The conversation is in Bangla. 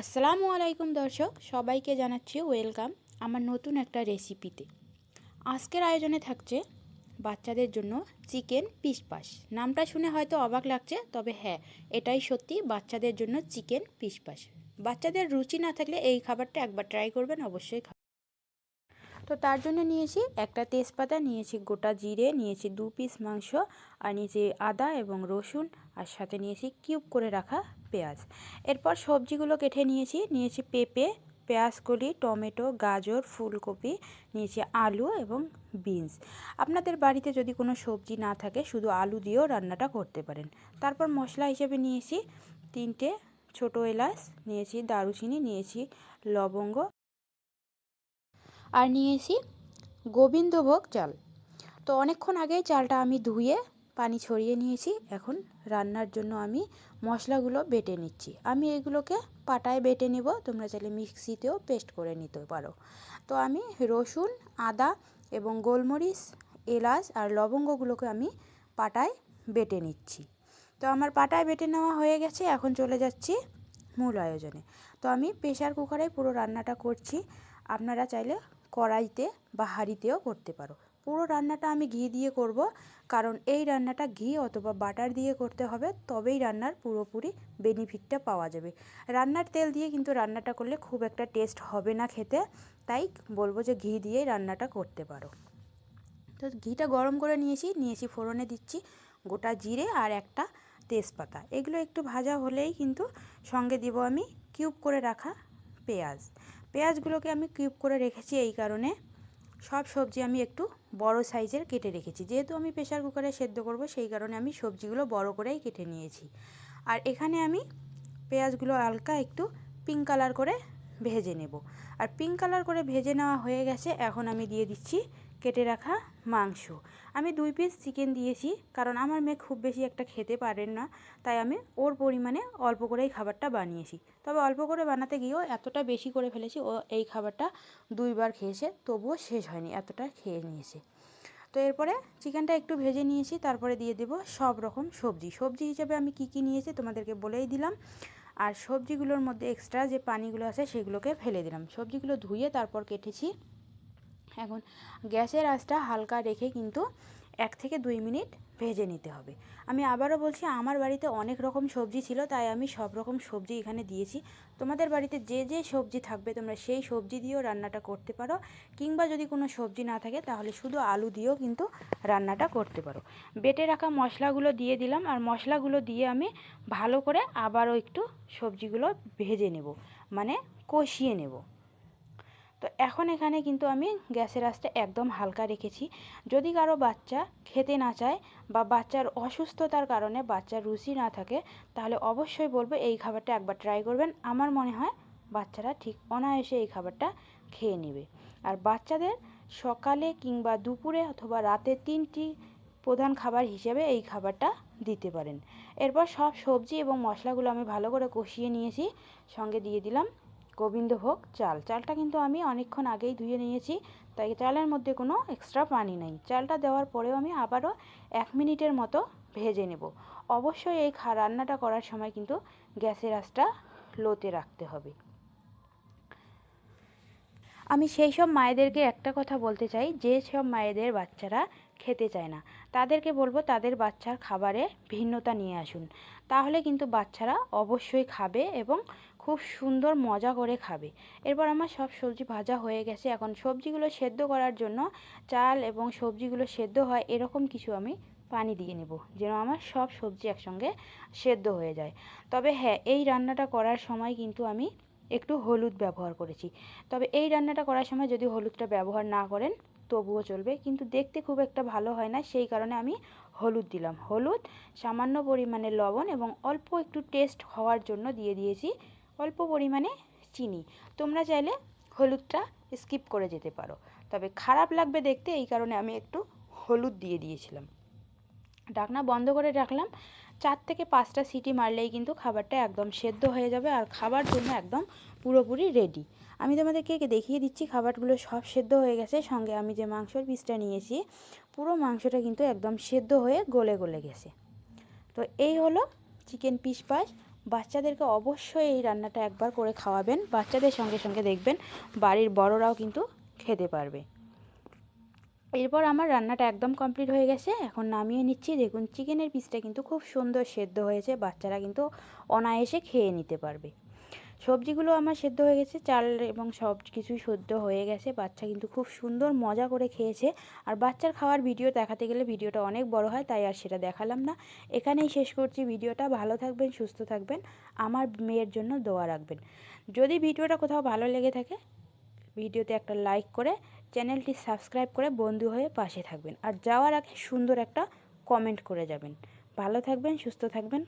আসসালামু আলাইকুম দর্শক, সবাইকে জানাচ্ছি ওয়েলকাম আমার নতুন একটা রেসিপিতে। আজকের আয়োজনে থাকছে বাচ্চাদের জন্য চিকেন পিসপাস। নামটা শুনে হয়তো অবাক লাগছে, তবে হ্যাঁ এটাই সত্যি বাচ্চাদের জন্য চিকেন পিসপাস। বাচ্চাদের রুচি না থাকলে এই খাবারটা একবার ট্রাই করবেন, অবশ্যই খাবেন। তো তার জন্য নিয়েছি একটা তেজপাতা, নিয়েছি গোটা জিরে, নিয়েছি দু পিস মাংস, আর নিয়েছি আদা এবং রসুন, আর সাথে নিয়েছি কিউব করে রাখা পেঁয়াজ। এরপর সবজিগুলো কেটে নিয়েছি। নিয়েছি পেঁপে, পেঁয়াজকলি, টমেটো, গাজর, ফুলকপি, নিয়েছি আলু এবং বিনস। আপনাদের বাড়িতে যদি কোনো সবজি না থাকে, শুধু আলু দিয়েও রান্নাটা করতে পারেন। তারপর মশলা হিসেবে নিয়েছি তিনটে ছোটো এলাচ, নিয়েছি দারুচিনি, নিয়েছি লবঙ্গ আর নিয়েছি গোবিন্দভোগ চাল। তো অনেকক্ষণ আগেই চালটা আমি ধুয়ে পানি ছড়িয়ে নিয়েছি। এখন রান্নার জন্য আমি মশলাগুলো বেটে নিচ্ছি। আমি এগুলোকে পাটায় বেটে নিব। তোমরা চাইলে মিক্সিতেও পেস্ট করে নিতে পারো। তো আমি রসুন, আদা এবং গোলমরিচ, এলাচ আর লবঙ্গগুলোকে আমি পাটায় বেটে নিচ্ছি। তো আমার পাটায় বেটে নেওয়া হয়ে গেছে। এখন চলে যাচ্ছি মূল আয়োজনে। তো আমি প্রেশার কুকারে পুরো রান্নাটা করছি। আপনারা চাইলে কড়াইতে বা হাঁড়িতেও করতে পারো। পুরো রান্নাটা আমি ঘি দিয়ে করব। কারণ এই রান্নাটা ঘি অথবা বাটার দিয়ে করতে হবে, তবেই রান্নার পুরোপুরি বেনিফিটটা পাওয়া যাবে। রান্নার তেল দিয়ে কিন্তু রান্নাটা করলে খুব একটা টেস্ট হবে না খেতে, তাই বলব যে ঘি দিয়েই রান্নাটা করতে পারো। তো ঘিটা গরম করে নিয়েছি নিয়েছি ফোড়নে দিচ্ছি গোটা জিরে আর একটা তেজপাতা। এগুলো একটু ভাজা হলেই কিন্তু সঙ্গে দিব আমি কিউব করে রাখা পেঁয়াজ। পেঁয়াজগুলোকে আমি কিউব করে রেখেছি এই কারণে। সব সবজি আমি একটু বড় সাইজের কেটে রেখেছি। যেহেতু আমি প্রেশার কুকারে সেদ্ধ করব, সেই কারণে আমি সবজিগুলো বড় করেই কেটে নিয়েছি। আর এখানে আমি পেঁয়াজগুলো হালকা একটু পিঙ্ক কালার করে ভেজে নেব। আর পিঙ্ক কালার করে ভেজে নেওয়া হয়ে গেছে, এখন আমি দিয়ে দিচ্ছি কেটে রাখা মাংস। আমি দুই পিস চিকেন দিয়েছি, কারণ আমার মেয়ে খুব বেশি একটা খেতে পারেন না, তাই আমি ওর পরিমাণে অল্প করেই খাবারটা বানিয়েছি। তবে অল্প করে বানাতে গিয়েও এতটা বেশি করে ফেলেছি, ও এই খাবারটা দুইবার খেয়েছে, তবুও শেষ হয়নি, এতটা খেয়ে নিয়েছে। তো এরপরে চিকেনটা একটু ভেজে নিয়েছি, তারপরে দিয়ে দেব সব রকম সবজি। সবজি হিসেবে আমি কি কি নিয়েছি তোমাদেরকে বলেই দিলাম। আর সবজিগুলোর মধ্যে এক্সট্রা যে পানিগুলো আছে সেগুলোকে ফেলে দিলাম। সবজিগুলো ধুয়ে তারপর কেটেছি এখন গ্যাসের আঁচটা হালকা রেখে কিন্তু এক থেকে দুই মিনিট ভেজে নিতে হবে। আমি আবারও বলছি, আমার বাড়িতে অনেক রকম সবজি ছিল, তাই আমি সব রকম সবজি এখানে দিয়েছি। তোমাদের বাড়িতে যে যে সবজি থাকবে, তোমরা সেই সবজি দিয়েও রান্নাটা করতে পারো। কিংবা যদি কোনো সবজি না থাকে, তাহলে শুধু আলু দিয়েও কিন্তু রান্নাটা করতে পারো। বেটে রাখা মশলাগুলো দিয়ে দিলাম, আর মশলাগুলো দিয়ে আমি ভালো করে আবারও একটু সবজিগুলো ভেজে নেব মানে কষিয়ে নেব। তো এখন এখানে কিন্তু আমি গ্যাসের আঁচটা একদম হালকা রেখেছি। যদি কারও বাচ্চা খেতে না চায় বা বাচ্চার অসুস্থতার কারণে বাচ্চার রুচি না থাকে, তাহলে অবশ্যই বলব এই খাবারটা একবার ট্রাই করবেন। আমার মনে হয় বাচ্চারা ঠিক অনায়াসে এই খাবারটা খেয়ে নেবে। আর বাচ্চাদের সকালে কিংবা দুপুরে অথবা রাতে তিনটি প্রধান খাবার হিসেবে এই খাবারটা দিতে পারেন। এরপর সব সবজি এবং মশলাগুলো আমি ভালো করে কষিয়ে নিয়েছি। সঙ্গে দিয়ে দিলাম গোবিন্দভোগ চাল। চালটা কিন্তু আমি অনেকক্ষণ আগেই ধুয়ে নিয়েছি, তাই চালের মধ্যে কোনো এক্সট্রা পানি নেই। চালটা দেওয়ার পরেও আমি আবারও এক মিনিটের মতো ভেজে নেব। অবশ্যই এই রান্নাটা করার সময় কিন্তু গ্যাসের আঁচটা লোতে রাখতে হবে। আমি সেই সব মায়েদেরকে একটা কথা বলতে চাই, যে সব মায়েদের বাচ্চারা খেতে চায় না, তাদেরকে বলব তাদের বাচ্চার খাবারে ভিন্নতা নিয়ে আসুন। তাহলে কিন্তু বাচ্চারা অবশ্যই খাবে এবং খুব সুন্দর মজা করে খাবে। এরপর আমার সব সবজি ভাজা হয়ে গেছে। এখন সবজিগুলো সেদ্ধ করার জন্য চাল এবং সবজিগুলো সেদ্ধ হয় এরকম কিছু আমি পানি দিয়ে নেব, যেন আমার সব সবজি একসঙ্গে সেদ্ধ হয়ে যায়। তবে হ্যাঁ এই রান্নাটা করার সময় কিন্তু আমি একটু হলুদ ব্যবহার করেছি। তবে এই রান্নাটা করার সময় যদি হলুদটা ব্যবহার না করেন, তবুও চলবে। কিন্তু দেখতে খুব একটা ভালো হয় না, সেই কারণে আমি হলুদ দিলাম। হলুদ সামান্য পরিমাণে লবণ এবং অল্প একটু টেস্ট হওয়ার জন্য দিয়ে দিয়েছি। অল্প পরিমাণে চিনি। তোমরা চাইলে হলুদটা স্কিপ করে যেতে পারো। তবে খারাপ লাগবে দেখতে, এই কারণে আমি একটু হলুদ দিয়ে দিয়েছিলাম। ঢাকনা বন্ধ করে রাখলাম। চার থেকে পাঁচটা সিটি মারলেই কিন্তু খাবারটা একদম সেদ্ধ হয়ে যাবে আর খাবার জন্য একদম পুরোপুরি রেডি আমি তোমাদেরকে দেখিয়ে দিচ্ছি, খাবারগুলো সব সেদ্ধ হয়ে গেছে। সঙ্গে আমি যে মাংসর পিসটা নিয়েছি, পুরো মাংসটা কিন্তু একদম সেদ্ধ হয়ে গলে গলে গেছে। তো এই হলো চিকেন পিস পাস। বাচ্চাদেরকে অবশ্যই এই রান্নাটা একবার করে খাওয়াবেন, বাচ্চাদের সঙ্গে সঙ্গে দেখবেন বাড়ির বড়রাও কিন্তু খেতে পারবে। এরপর আমার রান্নাটা একদম কমপ্লিট হয়ে গেছে, এখন নামিয়ে নিচ্ছি। দেখুন, চিকেনের পিসটা কিন্তু খুব সুন্দর সেদ্ধ হয়েছে, বাচ্চারা কিন্তু অনায়াসে খেয়ে নিতে পারবে। সবজিগুলো আমার সেদ্ধ হয়ে গেছে, চাল এবং সব কিছুই সেদ্ধ হয়ে গেছে। বাচ্চা কিন্তু খুব সুন্দর মজা করে খেয়েছে। আর বাচ্চার খাওয়ার ভিডিও দেখাতে গেলে ভিডিওটা অনেক বড় হয়, তাই আর সেটা দেখালাম না। এখানেই শেষ করছি ভিডিওটা। ভালো থাকবেন, সুস্থ থাকবেন। আমার মেয়ের জন্য দোয়া রাখবেন। যদি ভিডিওটা কোথাও ভালো লেগে থাকে, ভিডিওতে একটা লাইক করে, চ্যানেলটি সাবস্ক্রাইব করে বন্ধু হয়ে পাশে থাকবেন। আর যাওয়ার আগে সুন্দর একটা কমেন্ট করে যাবেন। ভালো থাকবেন, সুস্থ থাকবেন।